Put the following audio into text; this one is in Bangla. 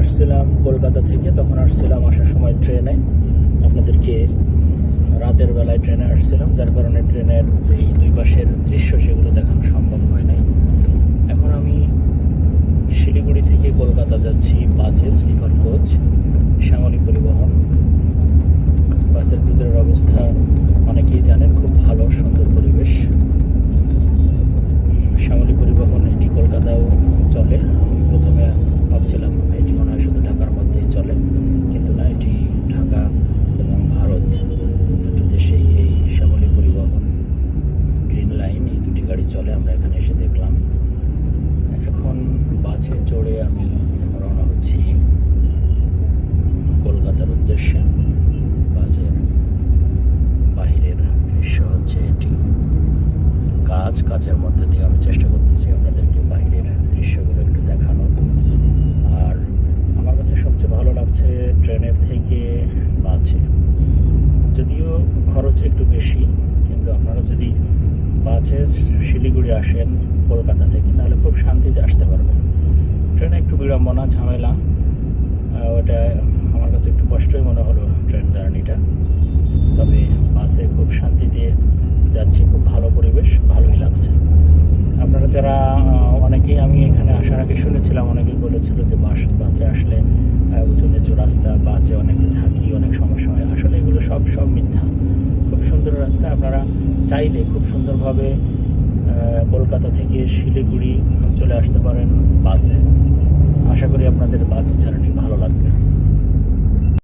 আসছিলাম কলকাতা থেকে, তখন আসছিলাম আসার সময় ট্রেনে। আপনাদেরকে রাতের বেলায় ট্রেনে আসছিলাম, যার কারণে ট্রেনের যে দুই পাশের দৃশ্য সেগুলো দেখানো সম্ভব হয় নাই। এখন আমি শিলিগুড়ি থেকে কলকাতা যাচ্ছি বাসে, স্লিপার কোচ, শ্যামলী পরিবহন। বাসের ভিতরের অবস্থা অনেকেই জানেন, খুব ভালো, সুন্দর পরিবেশ। শ্যামলী পরিবহন, এটি কলকাতাও চলে। এসে দেখলাম, এখন বাসে চড়ে আমি রওনা হচ্ছি কলকাতার উদ্দেশ্যে। বাসের বাহিরের দৃশ্য হচ্ছে এটি। কাজ কাজের মধ্যে দিয়ে আমি চেষ্টা করতেছি আপনাদেরকে বাইরের দৃশ্যগুলো একটু দেখানো আর আমার কাছে সবচেয়ে ভালো লাগছে ট্রেনের থেকে বাসে। যদিও খরচ একটু বেশি, কিন্তু আপনারা যদি বাসে শিলিগুড়ি আসেন কলকাতা থেকে, তাহলে খুব শান্তিতে আসতে পারবেন। ট্রেনে একটু বিড়ম্বনা, ঝামেলা ওটা আমার কাছে একটু কষ্টই মনে হলো ট্রেন জার্নিটা। তবে বাসে খুব শান্তিতে যাচ্ছি, খুব ভালো পরিবেশ, ভালোই লাগছে। আপনারা যারা অনেকেই আমি এখানে আসার আগে শুনেছিলাম, অনেকেই বলেছিল যে বাস, বাসে আসলে উঁচু নিচু রাস্তা, বাসে অনেক ঝাঁকি, অনেক সমস্যা হয়। আসলে এগুলো সব সব মিথ্যা। খুব সুন্দর রাস্তা। আপনারা চাইলে খুব সুন্দরভাবে কলকাতা থেকে শিলিগুড়ি চলে আসতে পারেন বাসে। আশা করি আপনাদের বাস জার্নি ভালো লাগবে।